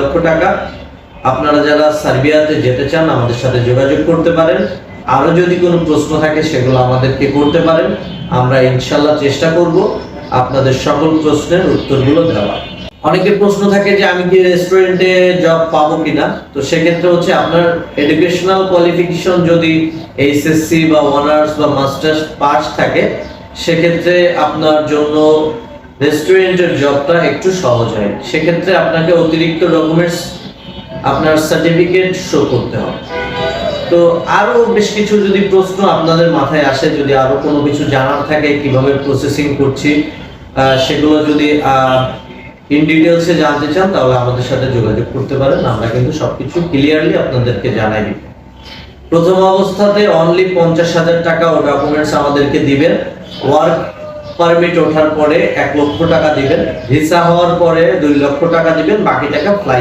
লক্ষ টাকা। আপনারা যারা সার্বিয়াতে যেতে চান, আমাদের সাথে যোগাযোগ করতে পারেন। আরও যদি কোনো প্রশ্ন থাকে, সেগুলো আমাদেরকে করতে পারেন। আমরা ইনশাল্লাহ চেষ্টা করব আপনাদের সকল প্রশ্নের উত্তরগুলো দেওয়া অনেকের প্রশ্ন থাকে যে, আমি কি রেস্টুরেন্টে জব পাবো কিনা? তো সেক্ষেত্রে হচ্ছে আপনার এডুকেশনাল কোয়ালিফিকেশন যদি এইচএসসি বা অনার্স বা মাস্টার্স পাস থাকে, সেক্ষেত্রে আপনার জন্য রেস্টুরেন্টের জবটা একটু সহজ হয়। সেক্ষেত্রে আপনাকে অতিরিক্ত ডকুমেন্টস আপনার সার্টিফিকেট শো করতে হবে। তো আরও বেশ কিছু যদি প্রশ্ন আপনাদের মাথায় আসে, যদি আরও কোনো কিছু জানার থাকে, কীভাবে প্রসেসিং করছি সেগুলো যদি ইন ডিটেলসে জানতে চান, তাহলে আমাদের সাথে যোগাযোগ করতে পারেন। আমরা কিন্তু সবকিছু ক্লিয়ারলি আপনাদেরকে জানাই দিব। প্রথম অবস্থাতে অনলি পঞ্চাশ হাজার টাকা ও ডকুমেন্টস আমাদেরকে দিবেন। ওয়ার্ক পারমিট ওঠার পরে এক লক্ষ টাকা দিবেন ভিসা হওয়ার পরে দুই লক্ষ টাকা দিবেন, বাকি টাকা ফ্লাইট